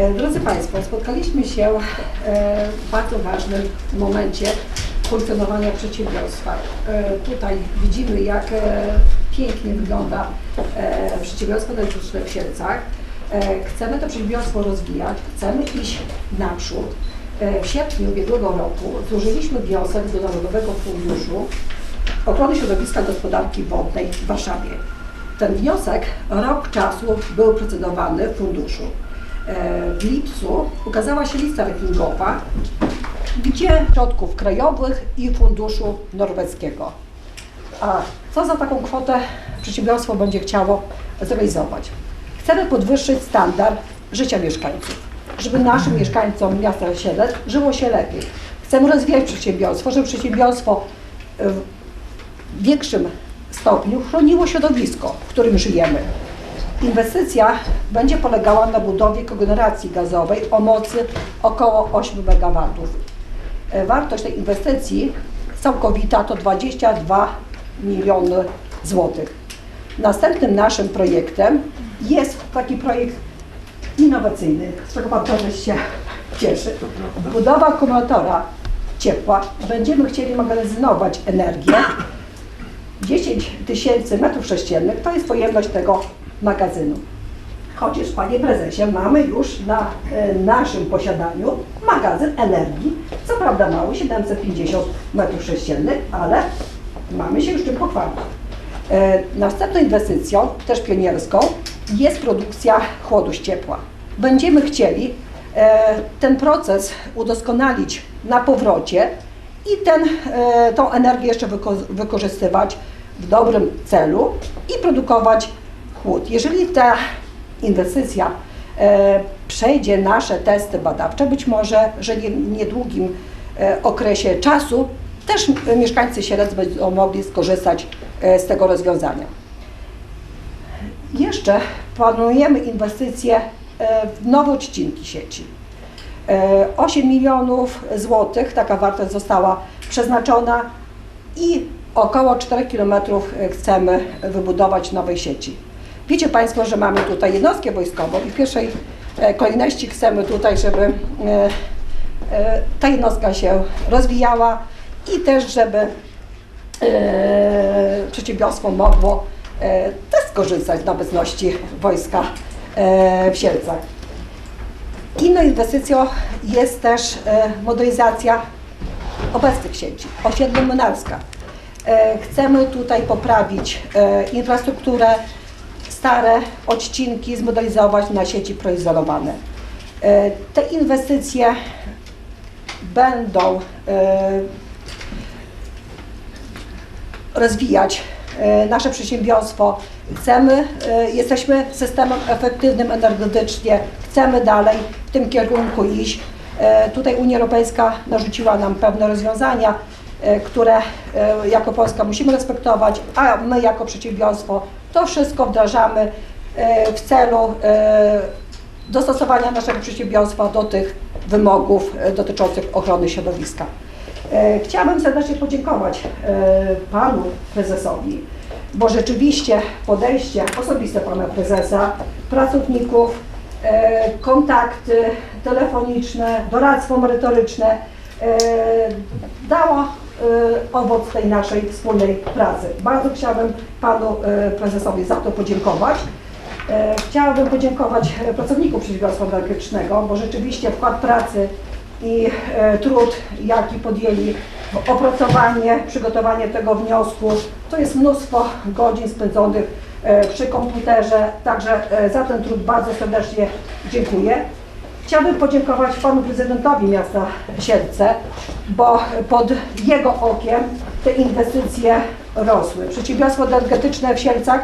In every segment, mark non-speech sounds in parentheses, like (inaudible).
E, Drodzy Państwo, spotkaliśmy się e, w bardzo ważnym momencie funkcjonowania przedsiębiorstwa. E, Tutaj widzimy, jak pięknie wygląda przedsiębiorstwo elektryczne w Sielcach. E, Chcemy to przedsiębiorstwo rozwijać, chcemy iść naprzód. W sierpniu ubiegłego roku złożyliśmy wniosek do Narodowego Funduszu Ochrony Środowiska Gospodarki Wodnej w Warszawie. Ten wniosek rok czasu był procedowany w funduszu. W lipcu ukazała się lista rankingowa, gdzie środków krajowych i funduszu norweskiego. A co za taką kwotę przedsiębiorstwo będzie chciało zrealizować? Chcemy podwyższyć standard życia mieszkańców, żeby naszym mieszkańcom miasta Siedlec żyło się lepiej. Chcemy rozwijać przedsiębiorstwo, żeby przedsiębiorstwo w większym stopniu chroniło środowisko, w którym żyjemy. Inwestycja będzie polegała na budowie kogeneracji gazowej o mocy około 8 MW. E, Wartość tej inwestycji całkowita to 22 miliony złotych. Następnym naszym projektem jest taki projekt innowacyjny, z czego Pan Prezes się cieszy. Budowa akumulatora ciepła. Będziemy chcieli magazynować energię 10 tysięcy metrów sześciennych to jest pojemność tego magazynu. Chociaż, panie prezesie, mamy już na e, naszym posiadaniu magazyn energii, co prawda mały, 750 metrów sześciennych, ale mamy się już czym pochwalić. E, następną inwestycją, też pionierską, jest produkcja chłodu z ciepła. Będziemy chcieli e, ten proces udoskonalić na powrocie i ten, tą energię jeszcze wyko- wykorzystywać w dobrym celu i produkować chłód. Jeżeli ta inwestycja e, przejdzie nasze testy badawcze, być może, że w niedługim e, okresie czasu też mieszkańcy Sielec będą mogli skorzystać e, z tego rozwiązania. Jeszcze planujemy inwestycje w nowe odcinki sieci. E, 8 milionów złotych, taka wartość została przeznaczona i około 4 km chcemy wybudować nowej sieci. Wiecie Państwo, że mamy tutaj jednostkę wojskową i w pierwszej e, kolejności chcemy tutaj, żeby e, e, ta jednostka się rozwijała i też, żeby przedsiębiorstwo mogło też skorzystać z obecności wojska w Sielcach. Inną inwestycją jest też modernizacja obecnych sieci, osiedlu Mynarska. Chcemy tutaj poprawić infrastrukturę, stare odcinki zmodernizować na sieci proizolowane. E, Te inwestycje będą e, rozwijać e, nasze przedsiębiorstwo. Chcemy, jesteśmy systemem efektywnym energetycznie, chcemy dalej w tym kierunku iść. Tutaj Unia Europejska narzuciła nam pewne rozwiązania, które jako Polska musimy respektować, a my jako przedsiębiorstwo to wszystko wdrażamy e, w celu e, dostosowania naszego przedsiębiorstwa do tych wymogów e, dotyczących ochrony środowiska. Chciałabym serdecznie podziękować panu prezesowi, bo rzeczywiście podejście osobiste pana prezesa, pracowników, kontakty telefoniczne, doradztwo merytoryczne dało owoc tej naszej wspólnej pracy. Bardzo chciałabym panu e, prezesowi za to podziękować. E, Chciałabym podziękować pracownikom przedsiębiorstwa energetycznego, bo rzeczywiście wkład pracy i trud, jaki podjęli w opracowanie, przygotowanie tego wniosku, to jest mnóstwo godzin spędzonych przy komputerze, także za ten trud bardzo serdecznie dziękuję. Chciałabym podziękować panu prezydentowi miasta Siedlce, bo pod jego okiem te inwestycje rosły. Przedsiębiorstwo energetyczne w Sielcach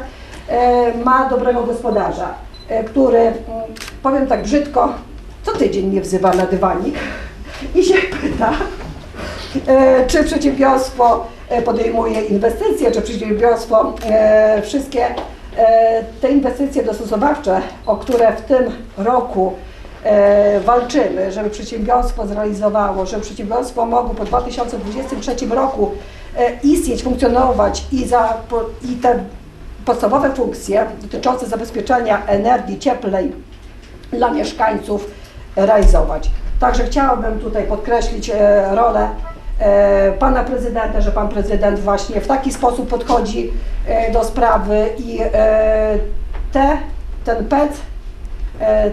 e, ma dobrego gospodarza, e, który, mm, powiem tak brzydko, co tydzień mnie wzywa na dywanik i się pyta, e, czy przedsiębiorstwo podejmuje inwestycje, czy przedsiębiorstwo wszystkie te inwestycje dostosowawcze, o które w tym roku walczymy, żeby przedsiębiorstwo zrealizowało, żeby przedsiębiorstwo mogło po 2023 roku e, istnieć, funkcjonować i, za, i te podstawowe funkcje dotyczące zabezpieczenia energii cieplnej dla mieszkańców realizować. Także chciałabym tutaj podkreślić e, rolę e, pana prezydenta, że pan prezydent właśnie w taki sposób podchodzi e, do sprawy i e, te, ten PEC, e,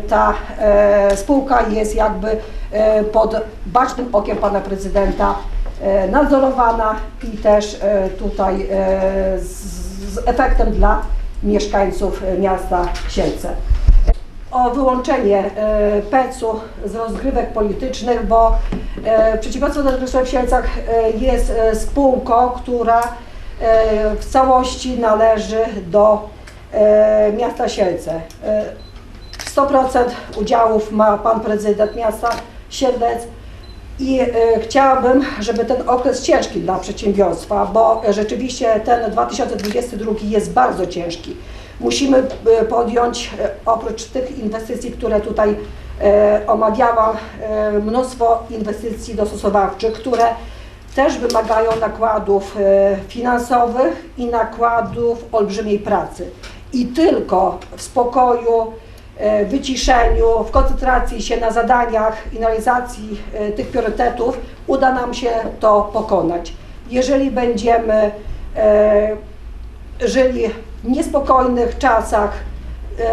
ta e, spółka jest jakby e, pod bacznym okiem pana prezydenta e, nadzorowana i też e, tutaj e, z, efektem dla mieszkańców e, miasta Sielce o wyłączenie e, PEC-u z rozgrywek politycznych, bo e, Przedsiębiorstwo Energetyczne w Sielcach e, jest e, spółką, która e, w całości należy do e, miasta Sielce. E, 100% udziałów ma pan prezydent miasta Siedlec i e, chciałabym, żeby ten okres ciężki dla przedsiębiorstwa, bo rzeczywiście ten 2022 jest bardzo ciężki. Musimy e, podjąć, e, oprócz tych inwestycji, które tutaj omawiałam, mnóstwo inwestycji dostosowawczych, które też wymagają nakładów finansowych i nakładów olbrzymiej pracy. I tylko w spokoju, wyciszeniu, w koncentracji się na zadaniach i realizacji e, tych priorytetów uda nam się to pokonać. Jeżeli będziemy e, żyli w niespokojnych czasach e,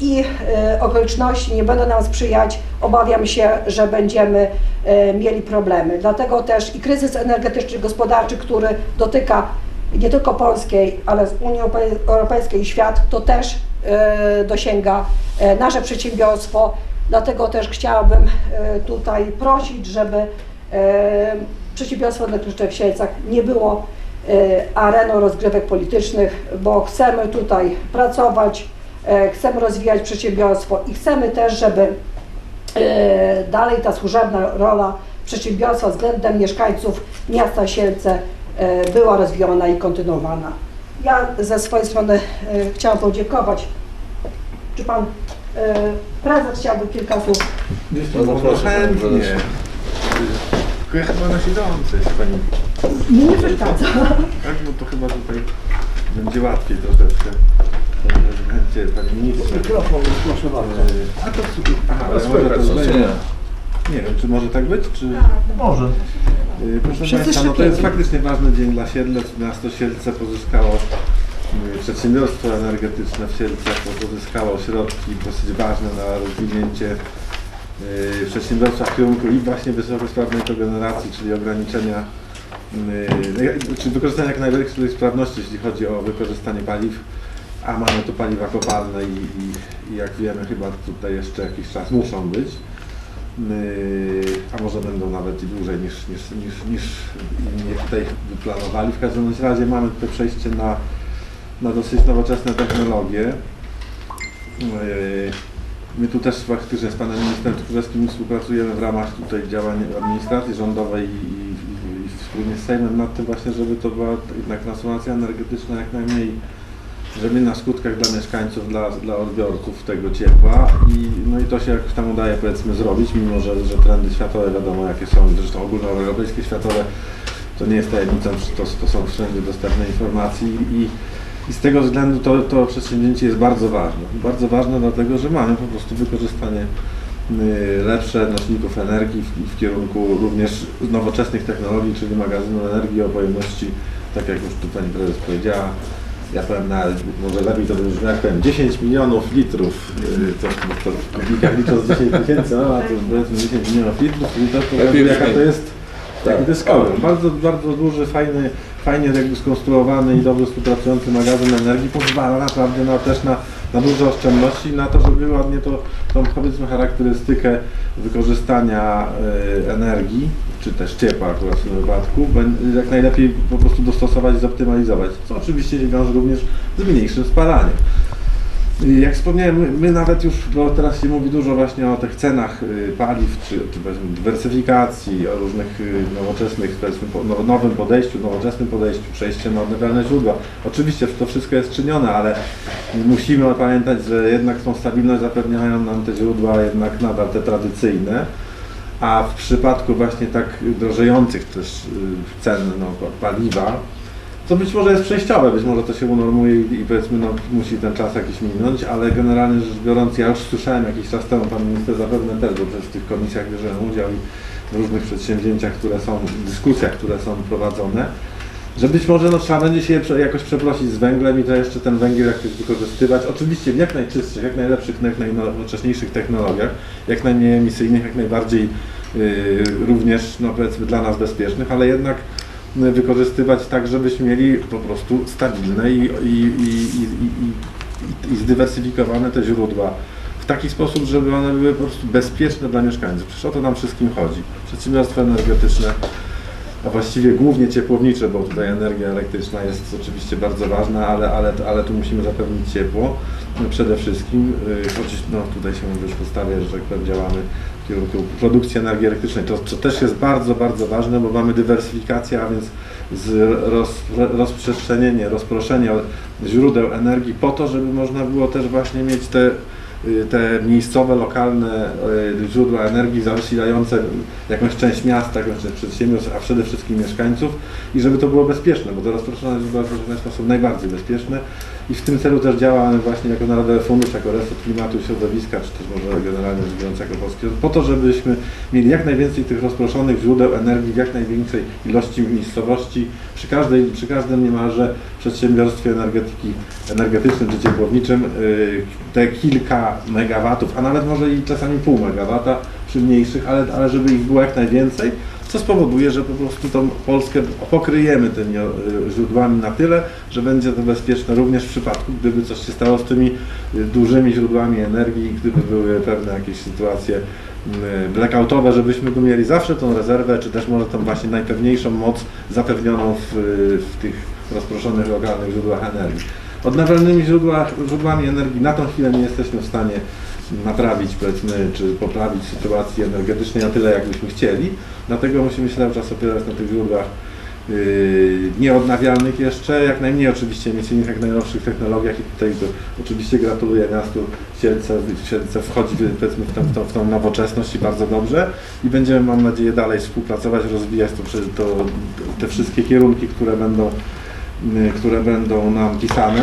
i e, okoliczności nie będą nam sprzyjać, obawiam się, że będziemy e, mieli problemy. Dlatego też i kryzys energetyczny, gospodarczy, który dotyka nie tylko Polskiej, ale Unii Europej- Europejskiej i świat, to też e, dosięga e, nasze przedsiębiorstwo. Dlatego też chciałabym e, tutaj prosić, żeby e, przedsiębiorstwo elektryczne w Sielcach nie było e, areną rozgrywek politycznych, bo chcemy tutaj pracować, e, chcemy rozwijać przedsiębiorstwo i chcemy też, żeby e, dalej ta służebna rola przedsiębiorstwa względem mieszkańców miasta Sielce e, była rozwijana i kontynuowana. Ja ze swojej strony e, chciałam podziękować. Czy pan e, prezes chciałby kilka słów? No, proszę, chętnie. panie prezesie. Tylko ja chyba na siedzącej jest pani. Mi nie przeszkadza. Tak, no to chyba tutaj będzie łatwiej troszeczkę. Prezydencie, panie ministrze. Mikrofon, proszę bardzo. Yy, A to super. Aha, Ale może to nie? Nie wiem, czy może tak być, czy... Może. Yy, Proszę Państwa, no to jest faktycznie ważny dzień dla Siedlec. Miasto Siedlce pozyskało yy, przedsiębiorstwo energetyczne w Siedlcach, bo pozyskało środki dosyć ważne na rozwinięcie yy, przedsiębiorstwa w kierunku i właśnie wysokosprawnej kogeneracji, czyli ograniczenia czy wykorzystania jak największej sprawności, jeśli chodzi o wykorzystanie paliw, a mamy tu paliwa kopalne i, i, i jak wiemy chyba tutaj jeszcze jakiś czas muszą być. Yy, a może będą nawet i dłużej niż, niż, niż, niż inni tutaj wyplanowali. W każdym razie mamy tutaj przejście na, na dosyć nowoczesne technologie. Yy, My tu też faktycznie z panem ministrem Tchórzewskim współpracujemy w ramach tutaj działań administracji rządowej i, i, i wspólnie z Sejmem nad tym właśnie, żeby to była jednak transformacja energetyczna jak najmniej żeby na skutkach dla mieszkańców, dla, dla odbiorców tego ciepła. I, no i to się jakoś tam udaje powiedzmy zrobić, mimo że, że trendy światowe wiadomo jakie są, zresztą ogólnoeuropejskie światowe to nie jest tajemnicą, to, to są wszędzie dostępne informacje. I, i z tego względu to, to przedsięwzięcie jest bardzo ważne. Bardzo ważne dlatego, że mamy po prostu wykorzystanie y, lepsze nośników energii w, w kierunku również nowoczesnych technologii, czyli magazynu energii o pojemności, tak jak już tu Pani Prezes powiedziała, ja powiem nawet, może lepiej to by brzmiało, jak powiem, 10 milionów litrów, yy, to, to w kubikach licząc 10 tysięcy, no, a to już powiedzmy 10 milionów litrów, i to pokazuje Lepiej jaka to jest Tak, taki dyskower. Bardzo, bardzo duży, fajny, fajnie jakby skonstruowany i dobrze współpracujący magazyn energii pozwala naprawdę na, też na, na duże oszczędności na to, żeby ładnie to, tą powiedzmy charakterystykę wykorzystania y, energii, czy też ciepła akurat w tym wypadku, jak najlepiej po prostu dostosować i zoptymalizować, co oczywiście się wiąże również z mniejszym spalaniem. I Jak wspomniałem, my, nawet już, bo teraz się mówi dużo właśnie o tych cenach y, paliw, czy, czy powiedzmy dywersyfikacji, o różnych y, nowoczesnych, powiedzmy, po, no, nowym podejściu, nowoczesnym podejściu, przejście na odnawialne źródła. Oczywiście to wszystko jest czynione, ale musimy pamiętać, że jednak tą stabilność zapewniają nam te źródła jednak nadal te tradycyjne. A w przypadku właśnie tak drożejących też y, cen no, pa- paliwa, Co być może jest przejściowe, być może to się unormuje i, i powiedzmy, no, musi ten czas jakiś minąć, ale generalnie rzecz biorąc, ja już słyszałem jakiś czas temu, pan minister zapewne też, bo też w tych komisjach bierzemy udział i w różnych przedsięwzięciach, które są, dyskusjach, które są prowadzone, że być może no, trzeba będzie się jakoś przeprosić z węglem i to jeszcze ten węgiel jakoś wykorzystywać. Oczywiście w jak najczystszych, jak najlepszych, jak najnowocześniejszych technologiach, jak najmniej emisyjnych, jak najbardziej yy, również no, powiedzmy dla nas bezpiecznych, ale jednak wykorzystywać tak, żebyśmy mieli po prostu stabilne i, i, i, i, i, zdywersyfikowane te źródła w taki sposób, żeby one były po prostu bezpieczne dla mieszkańców. Przecież o to nam wszystkim chodzi. Przedsiębiorstwa energetyczne a właściwie głównie ciepłownicze, bo tutaj energia elektryczna jest oczywiście bardzo ważna, ale, ale, ale tu musimy zapewnić ciepło przede wszystkim. Yy, Choć no, tutaj się już podstawia, że tak powiem, działamy kierunku produkcji energii elektrycznej. To, to też jest bardzo, bardzo ważne, bo mamy dywersyfikację, a więc z roz, rozprzestrzenienie, rozproszenie źródeł energii po to, żeby można było też właśnie mieć te te miejscowe, lokalne y, źródła energii zasilające jakąś część miasta, jakąś część przedsiębiorstw, a przede wszystkim mieszkańców. I żeby to było bezpieczne, bo te rozproszone źródła są sposób najbardziej bezpieczne. I w tym celu też działamy właśnie jako Narodowy Fundusz, jako Resort Klimatu i Środowiska, czy też może generalnie rzecz biorąc jako Polski, po to, żebyśmy mieli jak najwięcej tych rozproszonych źródeł energii w jak największej ilości miejscowości, przy, każdej, przy każdym niemalże przedsiębiorstwie energetyki, energetycznym czy ciepłowniczym yy, te kilka megawatów, a nawet może i czasami pół megawata przy mniejszych, ale, ale żeby ich było jak najwięcej, co spowoduje, że po prostu tą Polskę pokryjemy tymi e, źródłami na tyle, że będzie to bezpieczne również w przypadku, gdyby coś się stało z tymi e, dużymi źródłami energii, gdyby były pewne jakieś sytuacje blackoutowe, żebyśmy tu mieli zawsze tą rezerwę, czy też może tą właśnie najpewniejszą moc zapewnioną w, w tych rozproszonych lokalnych źródłach energii. Odnawialnymi źródłach, źródłami energii na tą chwilę nie jesteśmy w stanie naprawić, powiedzmy, czy poprawić sytuacji energetycznej na tyle, jakbyśmy chcieli. Dlatego musimy się cały czas opierać na tych źródłach yy, nieodnawialnych jeszcze, jak najmniej oczywiście emisyjnych, jak najnowszych technologiach i tutaj to oczywiście gratuluję miastu Sielce, Sielce wchodzi powiedzmy w tą, w, tą, w tą nowoczesność i bardzo dobrze i będziemy mam nadzieję dalej współpracować, rozwijać to, to, te wszystkie kierunki, które będą, które będą nam pisane.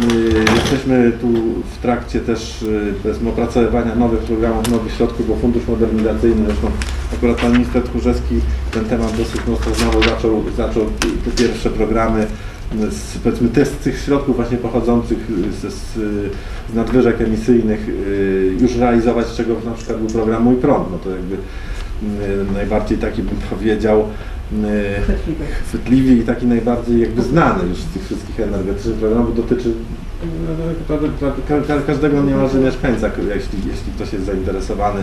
Yy, Jesteśmy tu w trakcie też powiedzmy opracowywania nowych programów, nowych środków, bo Fundusz Modernizacyjny, zresztą akurat Pan Minister Tchórzewski ten temat dosyć mocno znowu zaczął, zaczął te pierwsze programy z, powiedzmy z tych środków właśnie pochodzących z, z, z nadwyżek emisyjnych już realizować, z czego na przykład był program Mój Prąd, no to jakby najbardziej taki bym powiedział yy, chwytliwy i taki najbardziej jakby znany już z tych wszystkich energetycznych programów, dotyczy no, ka- ka- ka- każdego niemalże mieszkańca, jeśli, jeśli ktoś jest zainteresowany,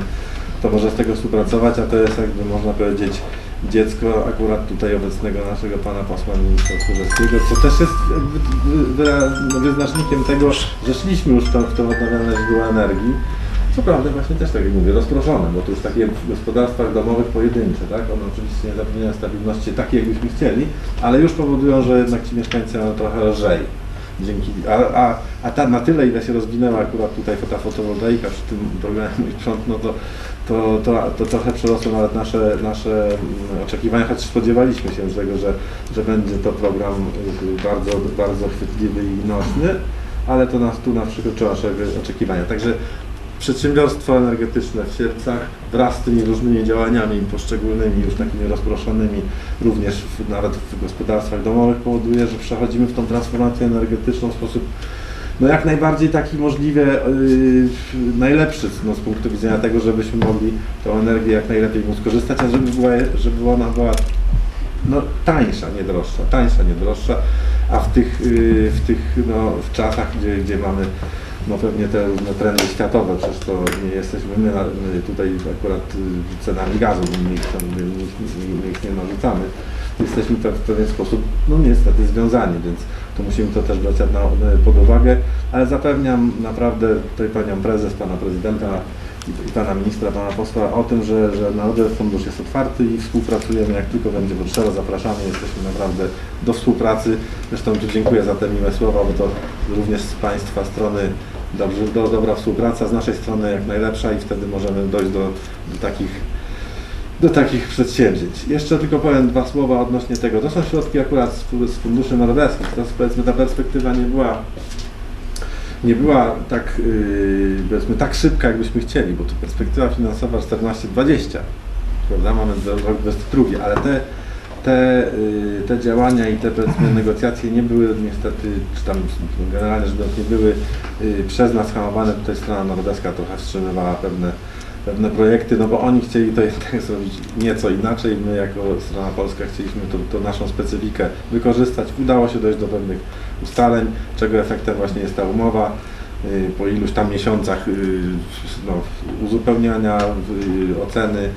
to może z tego współpracować, a to jest jakby można powiedzieć dziecko akurat tutaj obecnego naszego pana posła ministra Tchórzewskiego, co też jest wyra- wyznacznikiem tego, że szliśmy już w to, w to odnawialne źródła energii. Co prawda właśnie też tak jak mówię, rozproszone, bo to już takie w gospodarstwach domowych pojedyncze, tak? One oczywiście nie zapewniają stabilności takiej, jakbyśmy chcieli, ale już powodują, że jednak ci mieszkańcy mają trochę lżej. Dzięki, a, a, a ta, na tyle, ile się rozwinęła akurat tutaj ta fotowoltaika przy tym programie Mój Prząd, no to, to, to, to trochę przerosło nawet nasze, nasze mm, oczekiwania, choć spodziewaliśmy się tego, że, że będzie to program y, bardzo, bardzo chwytliwy i nośny, ale to nas tu nas przekroczyło nasze oczekiwania. Także przedsiębiorstwo energetyczne w Sierpcach wraz z tymi różnymi działaniami poszczególnymi, już takimi rozproszonymi również w, nawet w gospodarstwach domowych powoduje, że przechodzimy w tą transformację energetyczną w sposób no jak najbardziej taki możliwie yy, najlepszy no, z punktu widzenia tego, żebyśmy mogli tą energię jak najlepiej móc korzystać, a żeby, była, żeby ona była no, tańsza, nie droższa, tańsza, nie droższa, a w tych, yy, w tych no, w czasach, gdzie, gdzie mamy no pewnie te różne trendy światowe, przecież to nie jesteśmy my, my tutaj akurat y, cenami gazu, my ich, my, my, my ich nie narzucamy. Jesteśmy pe- w pewien sposób, no niestety związani, więc to musimy to też brać na, pod uwagę, ale zapewniam naprawdę tutaj Panią Prezes, Pana Prezydenta i, i Pana Ministra, Pana Posła o tym, że, że Narodowy Fundusz jest otwarty i współpracujemy jak tylko będzie potrzeba, zapraszamy, jesteśmy naprawdę do współpracy. Zresztą tu dziękuję za te miłe słowa, bo to również z Państwa strony dobrze, do, dobra współpraca, z naszej strony jak najlepsza i wtedy możemy dojść do, do takich do takich przedsięwzięć. Jeszcze tylko powiem dwa słowa odnośnie tego. To są środki akurat z, fu- z funduszy norweskich. To powiedzmy ta perspektywa nie była nie była tak, yy, tak szybka, jakbyśmy chcieli, bo to perspektywa finansowa 14-20, prawda, mamy rok 22, ale te, te, yy, te działania i te, powiedzmy, negocjacje nie były niestety, czy tam generalnie rzecz biorąc, nie były yy, przez nas hamowane, tutaj strona norweska trochę wstrzymywała pewne, pewne projekty, no bo oni chcieli to jednak (laughs) zrobić nieco inaczej, my jako strona polska chcieliśmy tą, naszą specyfikę wykorzystać, udało się dojść do pewnych ustaleń, czego efektem właśnie jest ta umowa. y, Po iluś tam miesiącach y, no, uzupełniania, y, oceny, y,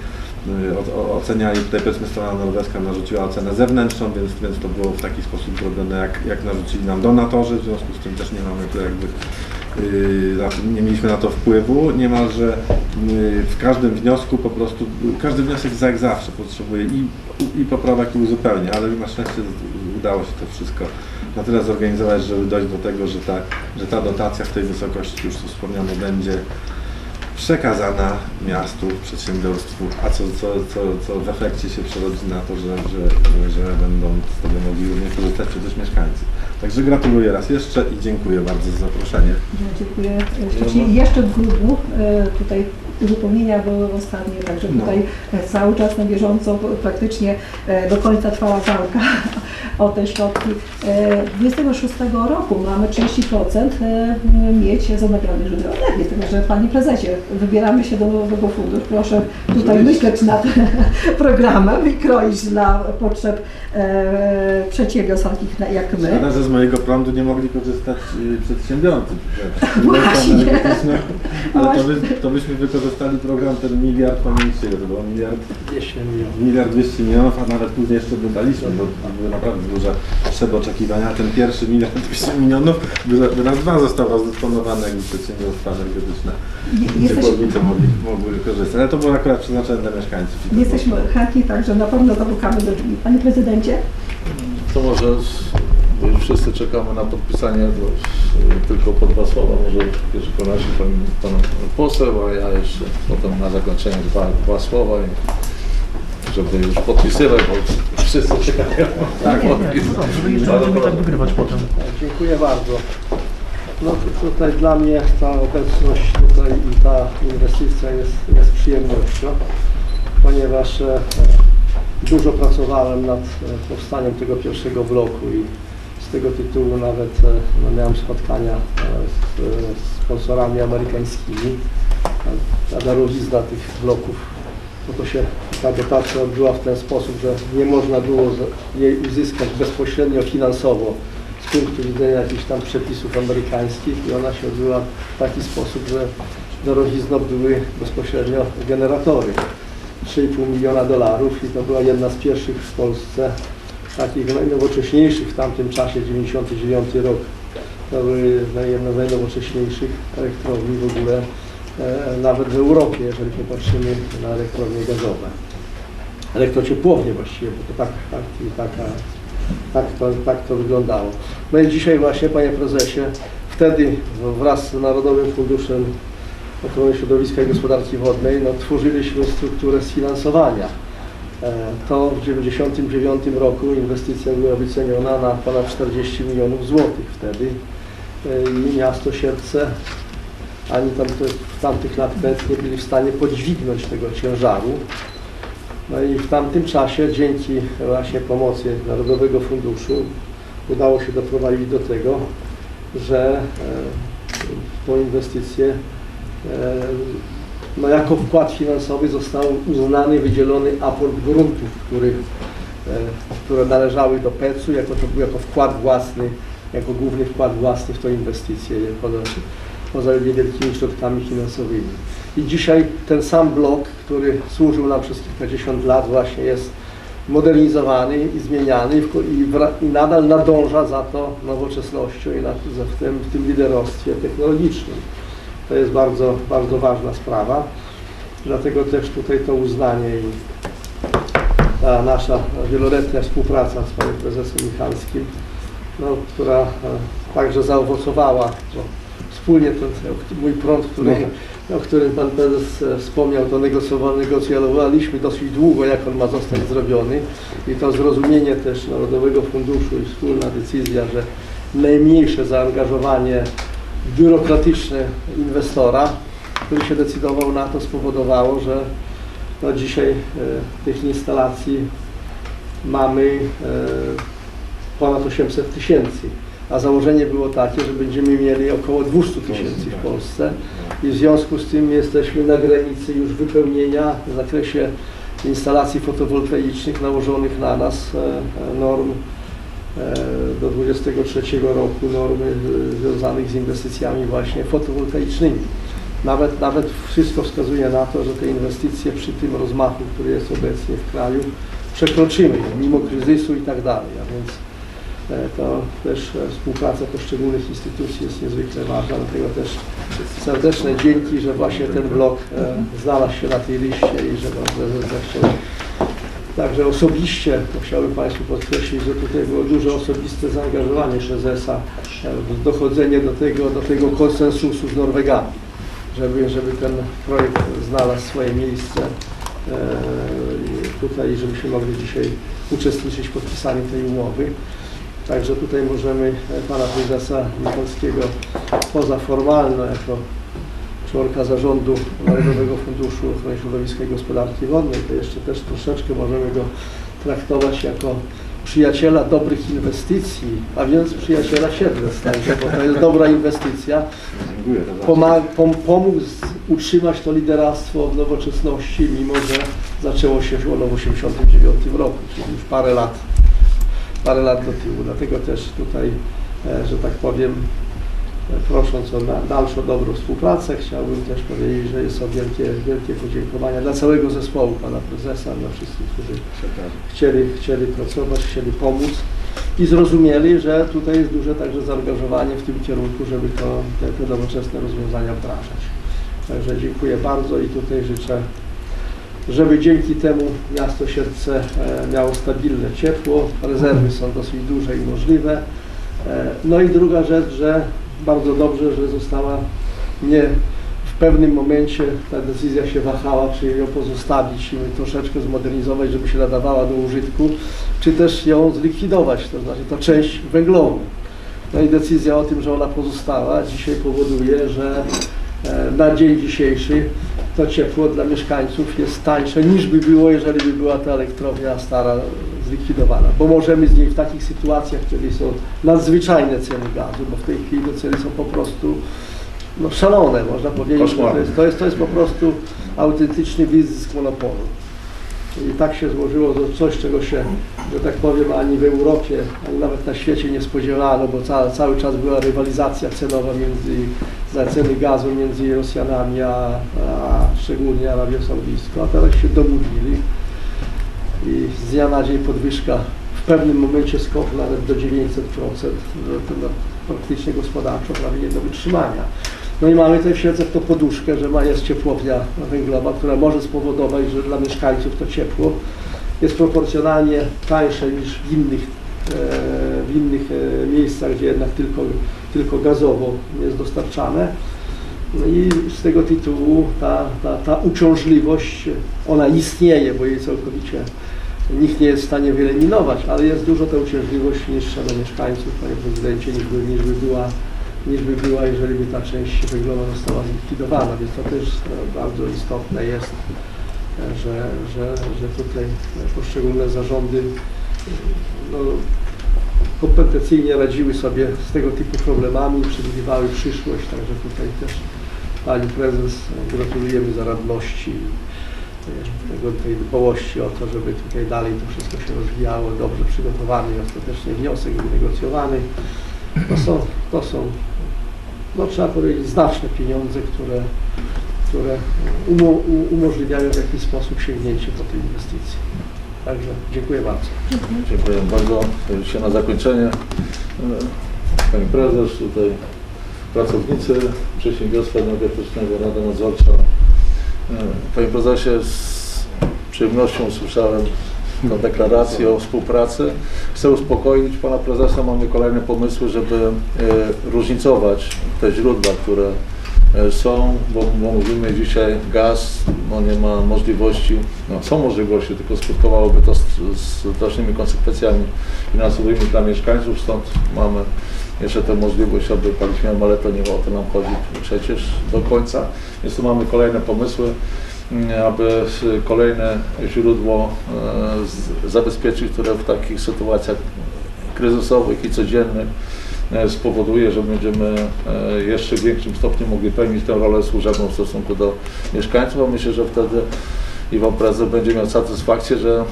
o- oceniali, tutaj powiedzmy strona norweska narzuciła ocenę zewnętrzną, więc, więc to było w taki sposób zrobione, jak, jak narzucili nam donatorzy, w związku z tym też nie mamy tu jakby y, na- nie mieliśmy na to wpływu. Niemalże y, w każdym wniosku po prostu, każdy wniosek jak zawsze potrzebuje i, i poprawek i uzupełnień, ale na szczęście udało się to wszystko na tyle zorganizować, żeby dojść do tego, że ta, że ta dotacja w tej wysokości już tu wspomniano będzie przekazana miastu, przedsiębiorstwu, a co, co, co, co w efekcie się przerodzi na to, że, że, że, będą z tego mogli również korzystać przecież mieszkańcy. Także gratuluję raz jeszcze i dziękuję bardzo za zaproszenie. Ja dziękuję jeszcze w grudniu e, tutaj uzupełnienia były ostatnie, także No. tutaj e, cały czas na bieżąco praktycznie e, do końca trwała walka o te środki. E, 26 roku mamy 30% e, mieć z odnawialnych źródeł energii, także Panie Prezesie, wybieramy się do nowego funduszu. Proszę tutaj myśleć nad (laughs) programem i kroić dla potrzeb e, przedsiębiorstw takich na- jak my. Szkoda, że z mojego prądu nie mogli korzystać przedsiębiorcy. (laughs) Właśnie. Ale to, Właśnie. by, to byśmy wykorzystali program ten miliard, pamięćcie, to było miliard 200 milionów. miliard 200 milionów, a nawet później jeszcze dodaliśmy, bo były naprawdę duże potrzeby oczekiwania. Ten pierwszy miliard 200 milionów by, by raz dwa został rozdysponowany jakby przedsiębiorstwa energetyczne. Ciepłownice mogli, mogły korzystać, ale to było akurat przeznaczone dla mieszkańców. I Jesteśmy było- chętni, także na pewno zapukamy do drzwi. Panie prezydencie? To może, bo już wszyscy czekamy na podpisanie, to tylko po dwa słowa, może w pierwszej kolejności pan, pan poseł, a ja jeszcze potem na zakończenie dwa, dwa słowa, i żeby już podpisywać, bo wszyscy czekają na podpis. Żeby jeszcze będziemy tak wygrywać potem. Dziękuję bardzo. No to tutaj dla mnie ta obecność tutaj i ta inwestycja jest, jest przyjemnością, ponieważ e, dużo pracowałem nad e, powstaniem tego pierwszego bloku i z tego tytułu nawet e, no, miałem spotkania e, z, e, z sponsorami amerykańskimi. Ta- Ta darowizna tych bloków, no to się ta dotacja odbyła w ten sposób, że nie można było jej uzyskać bezpośrednio finansowo z punktu widzenia jakichś tam przepisów amerykańskich i ona się odbyła w taki sposób, że darowizną były bezpośrednio generatory. 3,5 miliona dolarów i to była jedna z pierwszych w Polsce takich najnowocześniejszych w tamtym czasie, 99 rok. To były jedna z najnowocześniejszych elektrowni w ogóle, e, nawet w Europie, jeżeli popatrzymy na elektrownie gazowe. Elektrociepłownie właściwie, bo to tak, tak, taka, tak, to, tak to wyglądało. No i dzisiaj właśnie, Panie Prezesie, wtedy wraz z Narodowym Funduszem Ochrony Środowiska i Gospodarki Wodnej no, tworzyliśmy strukturę sfinansowania. E, To w 1999 roku inwestycja była wyceniona na ponad 40 milionów złotych wtedy E, i miasto Sierpce ani tam w tamtych latach nie byli w stanie podźwignąć tego ciężaru. No i w tamtym czasie dzięki właśnie pomocy Narodowego Funduszu udało się doprowadzić do tego, że e, tą inwestycję e, no jako wkład finansowy został uznany, wydzielony aport gruntów, których, e, które należały do PEC-u, jako, jako wkład własny, jako główny wkład własny w tą inwestycję, poza, poza niewielkimi środkami finansowymi. I dzisiaj ten sam blok, który służył nam przez kilkadziesiąt lat, właśnie jest modernizowany i zmieniany i, i, i nadal nadąża za to nowoczesnością i na, za, w, tym, w tym liderostwie technologicznym. To jest bardzo, bardzo ważna sprawa. Dlatego też tutaj to uznanie i ta nasza wieloletnia współpraca z panem prezesem Michalskim, no, która e, także zaowocowała, bo wspólnie ten mój prąd, który No. O którym Pan Prezes e, wspomniał, to negocjowa- negocjowaliśmy dosyć długo, jak on ma zostać zrobiony. I to zrozumienie też Narodowego Funduszu i wspólna decyzja, że najmniejsze zaangażowanie biurokratyczne inwestora, który się decydował na to, spowodowało, że no dzisiaj e, tych instalacji mamy e, ponad 800 tysięcy, a założenie było takie, że będziemy mieli około 200 tysięcy w Polsce i w związku z tym jesteśmy na granicy już wypełnienia w zakresie instalacji fotowoltaicznych nałożonych na nas e, e, norm e, do 23 roku, normy związanych z inwestycjami właśnie fotowoltaicznymi. Nawet, nawet wszystko wskazuje na to, że te inwestycje przy tym rozmachu, który jest obecnie w kraju, przekroczymy, mimo kryzysu i tak dalej. A więc to też e, współpraca poszczególnych instytucji jest niezwykle ważna, dlatego też serdeczne dzięki, że właśnie ten blok e, znalazł się na tej liście i że Pan Prezes zechciał Także osobiście chciałbym Państwu podkreślić, że tutaj było duże osobiste zaangażowanie prezesa e, w dochodzenie do tego, do tego konsensusu z Norwegami, żeby, żeby ten projekt znalazł swoje miejsce e, tutaj, żebyśmy mogli dzisiaj uczestniczyć w podpisaniu tej umowy. Także tutaj możemy e, Pana Prezesa Michalskiego poza formalno jako członka zarządu Narodowego Funduszu Ochrony Środowiska i Gospodarki Wodnej, to jeszcze też troszeczkę możemy go traktować jako przyjaciela dobrych inwestycji, a więc przyjaciela Siedlec, także, bo to jest dobra inwestycja. Dziękuję. to znaczy- Poma- pom- pomógł utrzymać to lideractwo w nowoczesności, mimo że zaczęło się ono w 1989 roku, czyli już parę lat, parę lat do tyłu. Dlatego też tutaj, e, że tak powiem, e, prosząc o dalszą dobrą współpracę, chciałbym też powiedzieć, że jest to wielkie, wielkie podziękowania dla całego zespołu Pana Prezesa, dla wszystkich, którzy chcieli, chcieli pracować, chcieli pomóc i zrozumieli, że tutaj jest duże także zaangażowanie w tym kierunku, żeby to, te, te nowoczesne rozwiązania wdrażać. Także dziękuję bardzo i tutaj życzę, żeby dzięki temu miasto Sierce e, miało stabilne ciepło, rezerwy są dosyć duże i możliwe. E, No i druga rzecz, że bardzo dobrze, że została nie w pewnym momencie ta decyzja się wahała, czy ją pozostawić i troszeczkę zmodernizować, żeby się nadawała do użytku, czy też ją zlikwidować, to znaczy to część węglową. No i decyzja o tym, że ona pozostała dzisiaj powoduje, że e, na dzień dzisiejszy to ciepło dla mieszkańców jest tańsze niż by było, jeżeli by była ta elektrownia stara zlikwidowana. Bo możemy z niej w takich sytuacjach, kiedy są nadzwyczajne ceny gazu, bo w tej chwili te ceny są po prostu no, szalone, można powiedzieć. To jest, to, jest, to jest po prostu autentyczny wyzysk monopolu. I tak się złożyło, że coś, czego się, że tak powiem, ani w Europie, ani nawet na świecie nie spodziewano, bo ca, cały czas była rywalizacja cenowa między, za ceny gazu między Rosjanami, a, a szczególnie Arabią Saudyjską, a teraz się domówili i z dnia na dzień podwyżka, w pewnym momencie skok nawet do 900%, no praktycznie gospodarczo prawie nie do wytrzymania. No i mamy tutaj w Siedlcach to poduszkę, że ma, jest ciepłownia węglowa, która może spowodować, że dla mieszkańców to ciepło jest proporcjonalnie tańsze niż w innych, e, w innych e, miejscach, gdzie jednak tylko, tylko gazowo jest dostarczane. No i z tego tytułu ta, ta, ta uciążliwość, ona istnieje, bo jej całkowicie nikt nie jest w stanie wyeliminować, ale jest dużo ta uciążliwość niższa dla mieszkańców, panie prezydencie, niż by, niż by była niż by była, jeżeli by ta część węglowa została zlikwidowana, więc to też e, bardzo istotne jest, e, że, że, że tutaj poszczególne zarządy e, no, kompetencyjnie radziły sobie z tego typu problemami, przewidywały przyszłość, także tutaj też Pani Prezes gratulujemy zaradności e, tego, tej dbałości o to, żeby tutaj dalej to wszystko się rozwijało, dobrze przygotowany ostatecznie wniosek wynegocjowany. To są, to są no trzeba powiedzieć, znaczne pieniądze, które, które umo, umożliwiają w jakiś sposób sięgnięcie po tej inwestycji. Także dziękuję bardzo. Dziękuję bardzo. Jeszcze na zakończenie. e, Pani Prezes, tutaj pracownicy Przedsiębiorstwa Energetycznego, Rada Nadzorcza. E, Panie Prezesie, z przyjemnością usłyszałem tę deklarację o współpracy. Chcę uspokoić Pana Prezesa. Mamy kolejne pomysły, żeby e, różnicować te źródła, które e, są, bo, bo mówimy dzisiaj gaz, no nie ma możliwości, no są możliwości, tylko skutkowałoby to strasznymi konsekwencjami finansowymi dla mieszkańców, stąd mamy jeszcze tę możliwość, miałem, ale to nie o to nam chodzi przecież do końca. Więc tu mamy kolejne pomysły, mm, aby kolejne źródło e, zabezpieczyć, które w takich sytuacjach kryzysowych i codziennych e, spowoduje, że będziemy e, jeszcze w większym stopniu mogli pełnić tę rolę służebną w stosunku do mieszkańców, myślę, że wtedy Iwan Prezes będzie miał satysfakcję, że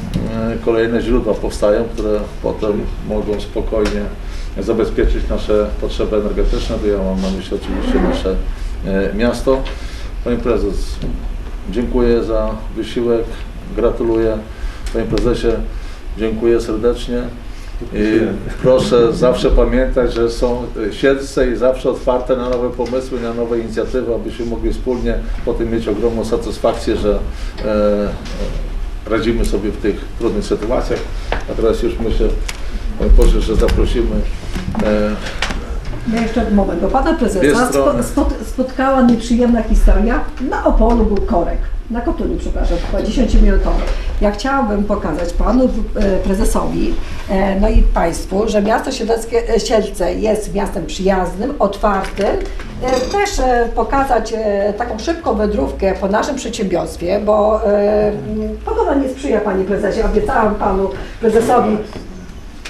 kolejne źródła powstają, które potem mogą spokojnie zabezpieczyć nasze potrzeby energetyczne, bo ja mam na myśli oczywiście nasze e, miasto. Panie Prezes, dziękuję za wysiłek, gratuluję. Panie Prezesie, dziękuję serdecznie. I proszę zawsze pamiętać, że są siedlce i zawsze otwarte na nowe pomysły, na nowe inicjatywy, abyśmy mogli wspólnie potem mieć ogromną satysfakcję, że e, radzimy sobie w tych trudnych sytuacjach. A teraz już myślę, panie pośle, że zaprosimy Ja jeszcze moment, bo pana prezesa spot, spotkała nieprzyjemna historia. Na Opolu był korek, na Kotuli, przepraszam, chyba 10-minutowy. Ja chciałabym pokazać panu e, prezesowi, e, no i państwu, że miasto Siedleckie, e, Siedlce jest miastem przyjaznym, otwartym. E, Też e, pokazać e, taką szybką wędrówkę po naszym przedsiębiorstwie, bo e, pogoda nie sprzyja panie prezesie. Obiecałam panu prezesowi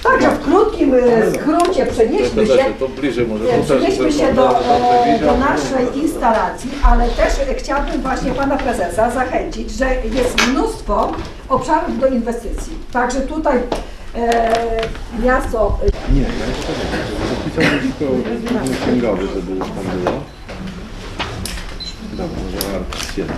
Także w krótkim e, skrócie przenieśmy się to bliżej może nie, tutaj, Przenieśmy się do, e, do naszej instalacji, ale też e, chciałabym właśnie Pana Prezesa zachęcić, że jest mnóstwo obszarów do inwestycji. Także tutaj e, miasto Nie, ja jeszcze nie. Zapisałem tylko księgowy, żeby już tam było. Dobra, może warto stwierdzić.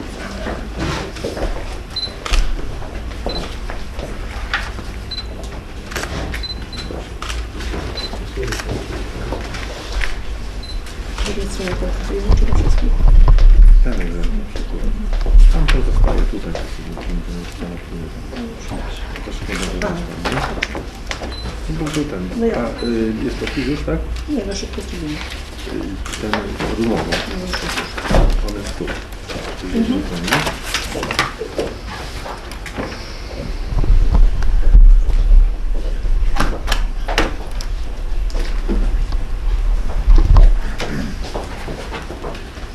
Ten egzamin przykład. Tam to zostaje tutaj. to sobie będziemy chciała tu- To szkoda, że nie? No bo był ten. A, y, jest to już, tak? Nie, no szybko Y, Ten rumowy. On jest tu. Czyli jest ten, nie?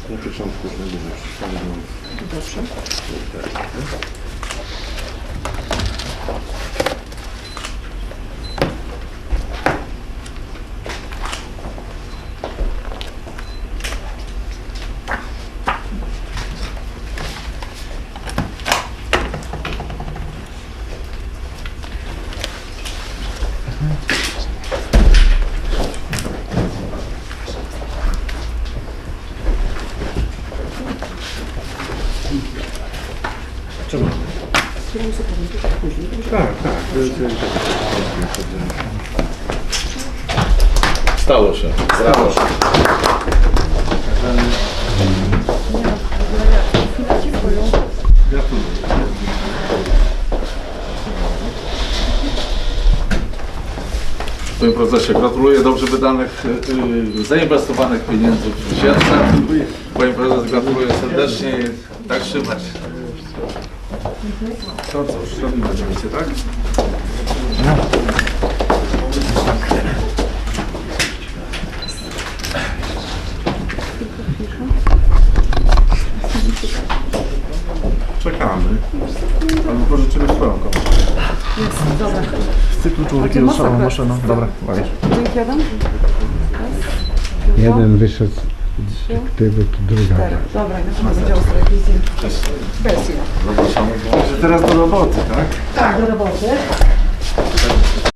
Na początku będę przedstawił Dobrze. Tak, tak. To jest, to jest, Stało się. Brawo. Panie prezesie, gratuluję dobrze wydanych, y, y, zainwestowanych pieniędzy w Siedlce. Panie prezes, gratuluję serdecznie tak trzymać. To cóż, robimy oczywiście, tak? Czekamy. Albo pożyczymy swoją komuś. Z cyklu człowieka szalona maszyna. Dobra, łagiesz. Dzięki Adam. Jeden wyszedł dyrektywy, to druga. Dobra, już będzie Zapraszamy. Teraz do roboty, tak? Tak, do roboty. Tak